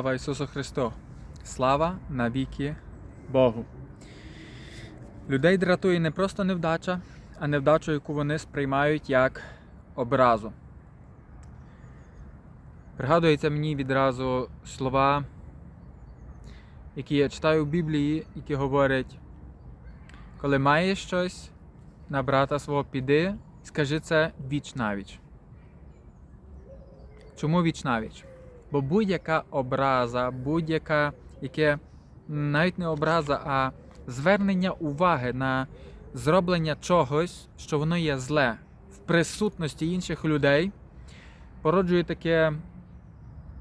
Слава Ісусу Христу! Слава навіки Богу! Людей дратує не просто невдача, а невдачу, яку вони сприймають як образу. Пригадується мені відразу слова, які я читаю в Біблії, які говорять, коли маєш щось на брата свого піди, скажи це віч навіч. Чому віч навіч? Бо будь-яка образа, будь-яка яке навіть не образа, а звернення уваги на зроблення чогось, що воно є зле в присутності інших людей, породжує таке,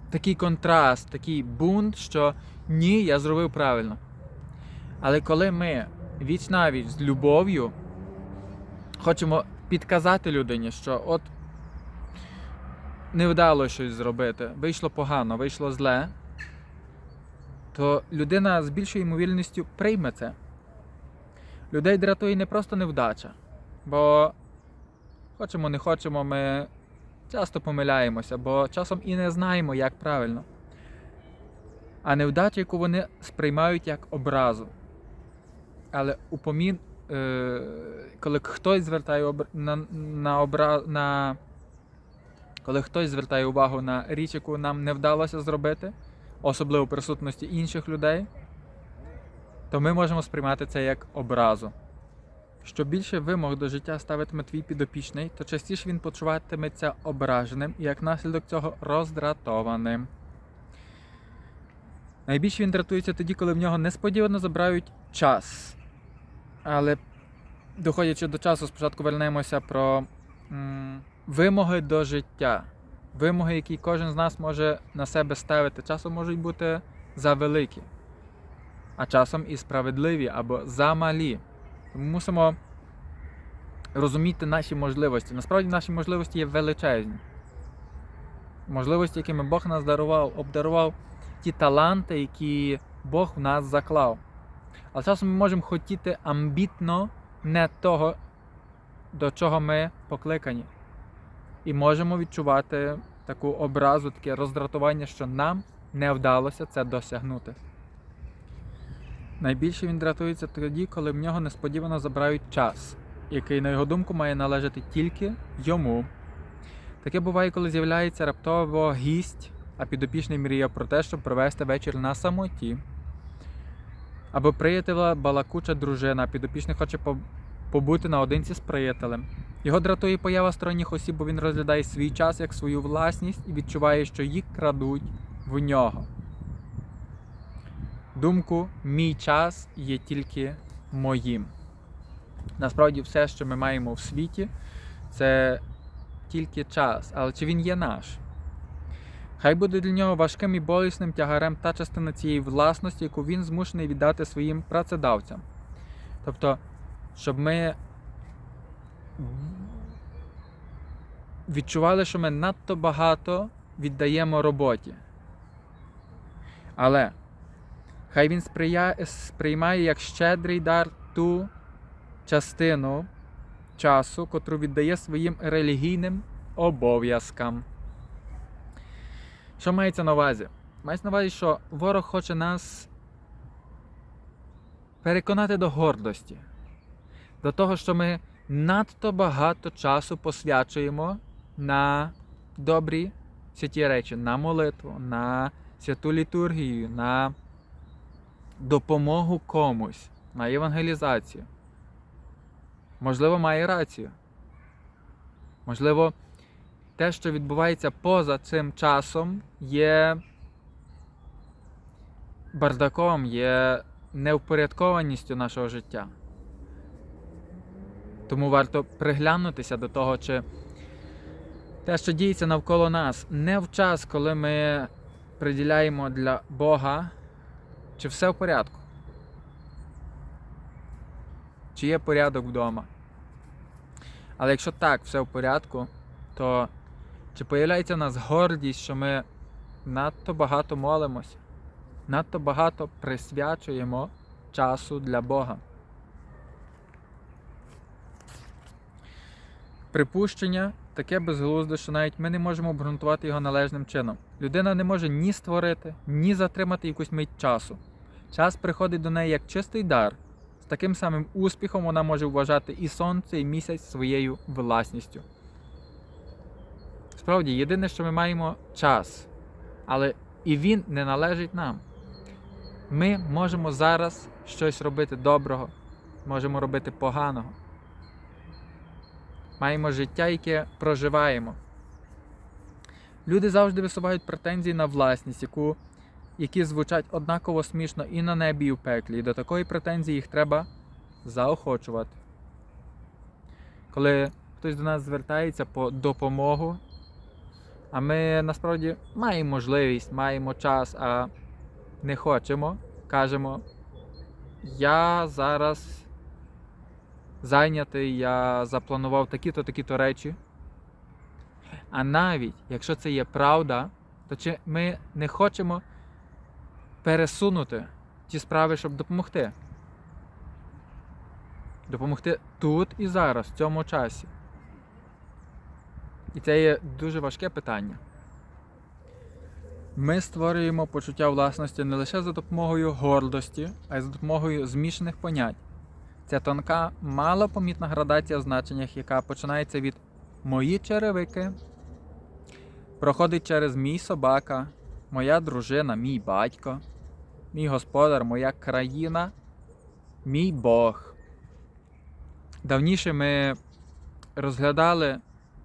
такий контраст, такий бунт, що ні, я зробив правильно. Але коли ми віч навіч з любов'ю хочемо підказати людині, що от не вдалося щось зробити, вийшло погано, вийшло зле, то людина з більшою ймовірністю прийме це. Людей дратує не просто невдача, бо хочемо, не хочемо, ми часто помиляємося, бо часом і не знаємо, як правильно. А невдача, яку вони сприймають як образу. Але упомін, е, коли хтось звертає на, на, обра... на коли хтось звертає увагу на річ, яку нам не вдалося зробити, особливо в присутності інших людей, то ми можемо сприймати це як образу. Що більше вимог до життя ставитиме твій підопічний, то частіше він почуватиметься ображеним і як наслідок цього роздратованим. Найбільше він дратується тоді, коли в нього несподівано забирають час. Але доходячи до часу, спочатку вернемося про вимоги до життя. Вимоги, які кожен з нас може на себе ставити, часом можуть бути завеликі, а часом і справедливі або замалі. Тому мусимо розуміти наші можливості. Насправді наші можливості є величезні. Можливості, якими Бог нас дарував, обдарував ті таланти, які Бог в нас заклав. Але часом ми можемо хотіти амбітно не того, до чого ми покликані. І можемо відчувати таку образу, таке роздратування, що нам не вдалося це досягнути. Найбільше він дратується тоді, коли в нього несподівано забирають час, який, на його думку, має належати тільки йому. Таке буває, коли з'являється раптово гість, а підопічний мріє про те, щоб провести вечір на самоті. Або приятеля балакуча дружина, а підопічний хоче побути наодинці з приятелем. Його дратує поява сторонніх осіб, бо він розглядає свій час як свою власність і відчуває, що їх крадуть в нього. Думку, мій час є тільки моїм. Насправді, все, що ми маємо в світі, це тільки час. Але чи він є наш? Хай буде для нього важким і болісним тягарем та частина цієї власності, яку він змушений віддати своїм працедавцям. Тобто, щоб ми відчували, що ми надто багато віддаємо роботі. Але хай він сприя... сприймає як щедрий дар ту частину часу, котру віддає своїм релігійним обов'язкам. Що мається на увазі? Мається на увазі, що ворог хоче нас переконати до гордості, до того, що ми надто багато часу посвячуємо на добрі святі речі, на молитву, на святу літургію, на допомогу комусь, на евангелізацію. Можливо, має рацію. Можливо, те, що відбувається поза цим часом, є бардаком, є невпорядкованістю нашого життя. Тому варто приглянутися до того, чи те, що діється навколо нас, не в час, коли ми приділяємо для Бога, чи все в порядку. Чи є порядок вдома? Але якщо так, все в порядку, то чи появляється в нас гордість, що ми надто багато молимося, надто багато присвячуємо часу для Бога? Припущення таке безглузде, що навіть ми не можемо обґрунтувати його належним чином. Людина не може ні створити, ні затримати якусь мить часу. Час приходить до неї як чистий дар. З таким самим успіхом вона може вважати і сонце, і місяць своєю власністю. Справді, єдине, що ми маємо час, але і він не належить нам. Ми можемо зараз щось робити доброго, можемо робити поганого. Маємо життя, яке проживаємо. Люди завжди висувають претензії на власність, яку, які звучать однаково смішно і на небі, і в пеклі. І до такої претензії їх треба заохочувати. Коли хтось до нас звертається по допомогу, а ми насправді маємо можливість, маємо час, а не хочемо, кажемо, я зараз зайнятий, я запланував такі-то, такі-то речі. А навіть якщо це є правда, то чи ми не хочемо пересунути ті справи, щоб допомогти? Допомогти тут і зараз, в цьому часі. І це є дуже важке питання. Ми створюємо почуття власності не лише за допомогою гордості, а й за допомогою змішаних понять. Це тонка, малопомітна градація в значеннях, яка починається від мої черевики, проходить через мій собака, моя дружина, мій батько, мій господар, моя країна, мій Бог. Давніше ми розглядали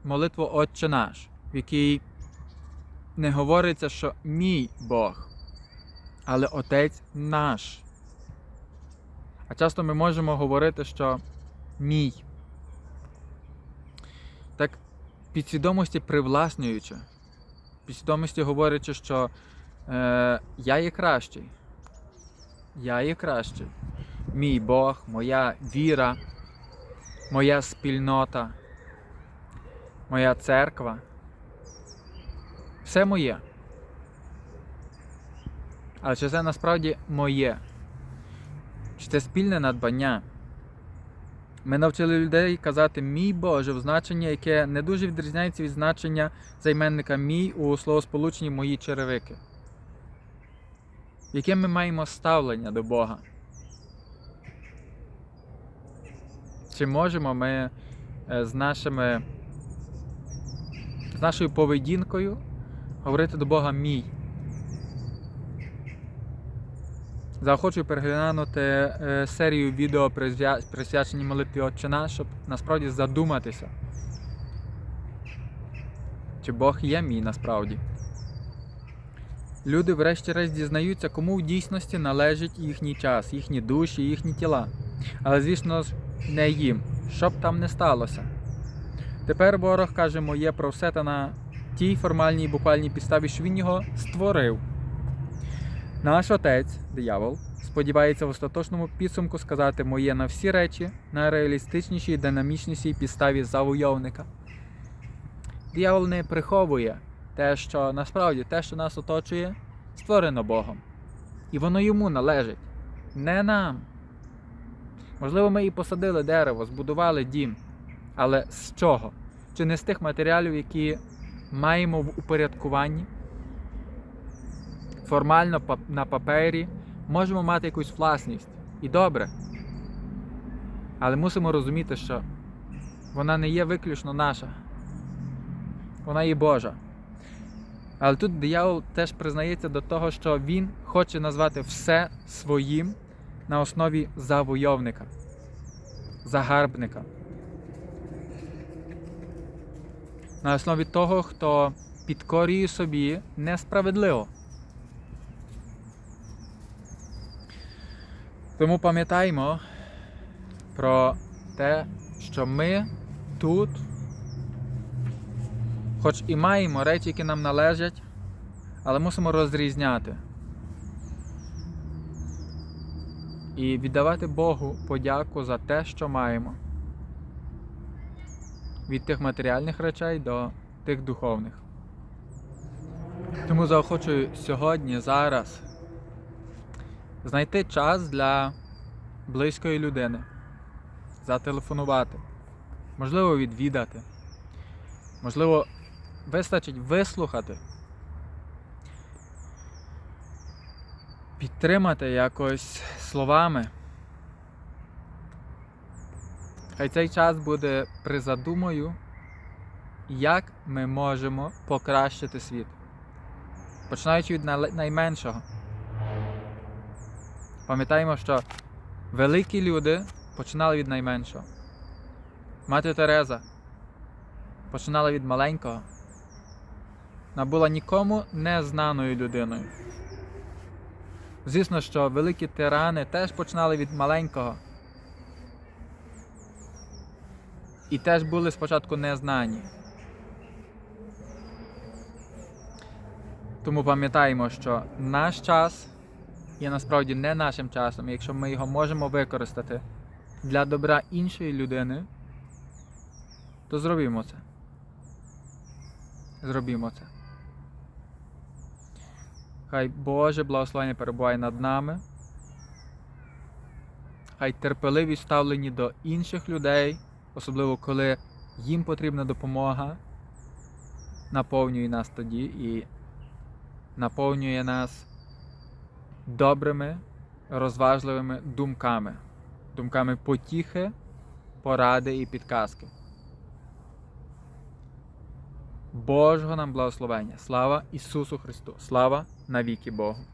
молитву Отче наш, в якій не говориться, що мій Бог, але Отець наш. А часто ми можемо говорити, що мій. Так підсвідомості привласнюючи, підсвідомості говорячи, що е, я є кращий. Я є кращий. Мій Бог, моя віра, моя спільнота, моя церква. Все моє. Але чи це насправді моє? Це спільне надбання? Ми навчили людей казати мій Боже в значенні, яке не дуже відрізняється від значення займенника мій у словосполученні мої черевики. Яке ми маємо ставлення до Бога? Чи можемо ми е, з нашими з нашою поведінкою говорити до Бога мій? Заохочую переглянути е, серію відео присвячені молитві Отче наш, щоб насправді задуматися. Чи Бог є мій насправді? Люди врешті-решт дізнаються, кому в дійсності належить їхній час, їхні душі, їхні тіла. Але, звісно ж, не їм, що б там не сталося. Тепер ворог каже моє про все та на тій формальній буквальній підставі, що він його створив. Наш отець, диявол, сподівається в остаточному підсумку сказати моє на всі речі на реалістичнішій і динамічнішій підставі завойовника. Диявол не приховує те, що насправді те, що нас оточує, створено Богом. І воно йому належить, не нам. Можливо, ми і посадили дерево, збудували дім. Але з чого? Чи не з тих матеріалів, які маємо в упорядкуванні? Формально на папері можемо мати якусь власність. І добре. Але мусимо розуміти, що вона не є виключно наша. Вона є Божа. Але тут диявол теж признається до того, що він хоче назвати все своїм на основі завойовника, загарбника. На основі того, хто підкорює собі несправедливо. Тому пам'ятаймо про те, що ми тут, хоч і маємо речі, які нам належать, але мусимо розрізняти. І віддавати Богу подяку за те, що маємо. Від тих матеріальних речей до тих духовних. Тому заохочую сьогодні, зараз знайти час для близької людини, зателефонувати, можливо, відвідати, Можливо, вистачить вислухати, підтримати якось словами. Хай цей час буде призадумою, як ми можемо покращити світ. Починаючи від найменшого. Пам'ятаємо, що великі люди починали від найменшого. Мати Тереза починала від маленького. Вона була нікому не знаною людиною. Звісно, що великі тирани теж починали від маленького. І теж були спочатку незнані. Тому пам'ятаємо, що наш час є насправді не нашим часом. Якщо ми його можемо використати для добра іншої людини, то зробімо це. Зробімо це. Хай Боже благословення перебуває над нами. Хай терпеливість ставлені до інших людей, особливо коли їм потрібна допомога, наповнює нас тоді і наповнює нас добрими, розважливими думками, думками потіхи, поради і підказки. Божого нам благословення. Слава Ісусу Христу! Слава навіки Богу!